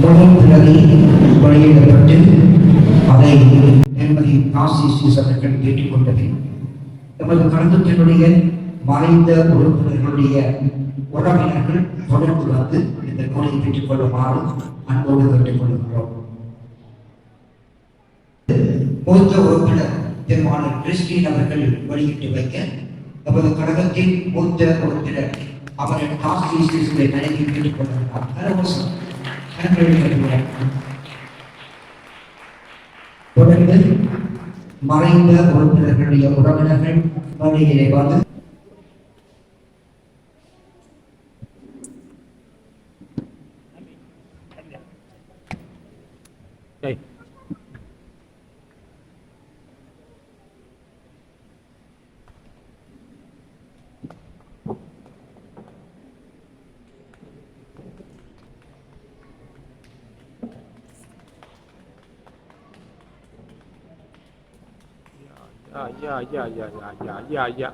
முதல் பிறகு வெளியிடப்பட்டு அதை திருமதி காசி சீசர்கள் கேட்டுக்கொண்டது. எமது கழகத்தினுடைய மறைந்த உறுப்பினர்களுடைய உறவினர்கள் தொடர்பு வந்து இந்த நூலை பெற்றுக் கொள்ளுமாறு அன்போடு கேட்டுக் கொள்கிறோம் மூத்த உறுப்பினர் பெருமாள் கிறிஸ்டின் அவர்கள் வெளியிட்டு வைக்க நமது கழகத்தின் மூத்த உறுப்பினர் அவரின் காசி சீசுகளை நினைவு தொடர்ந்து மறைந்த உறுப்பினர்களுடைய உறவினர்கள் வழியிலே வந்து Đây. Ah, ya, ya, ya, ya, ya, ya, ya.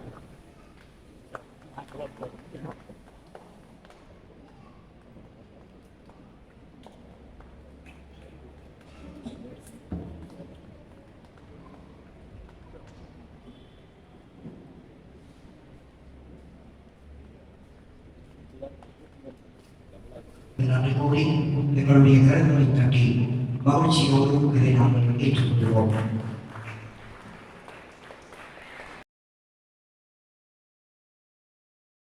dengan lebih kerana kita di bawah cikgu kerana itu berlaku.